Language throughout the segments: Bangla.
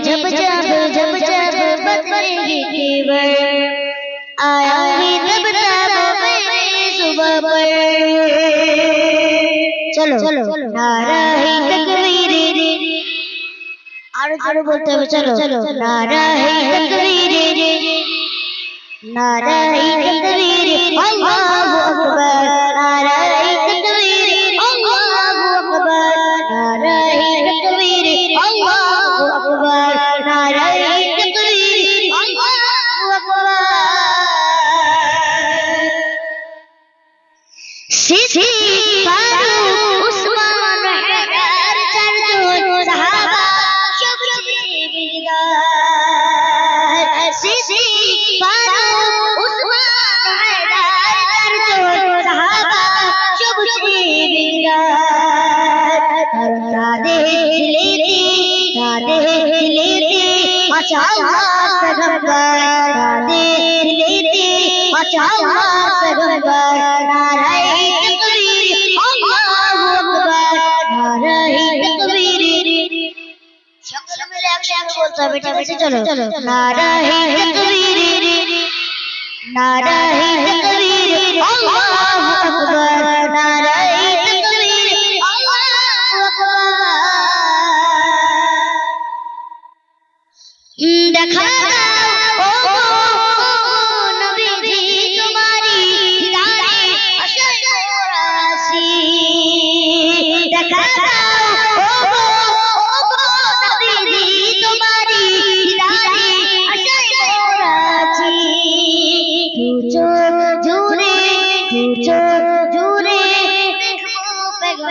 जब जब जब जब आया जब पर चलो चलो नारा है बोलते चलो चलो नारा নারায়ণ আল্লাহু আকবার। চলো চলো নারাহে তকবীর নারাহে তকবীর আল্লাহু আকবার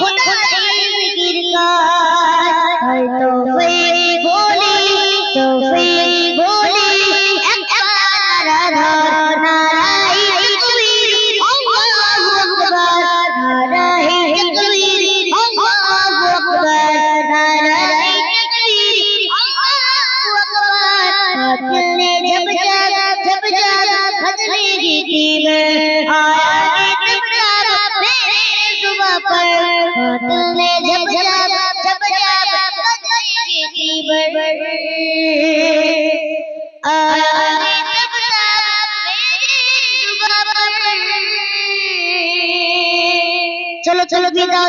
¡Juan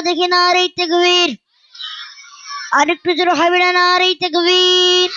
দেখি না আর এই তেকবীর আরেকটু জোর হবে না আর এই তেকবীর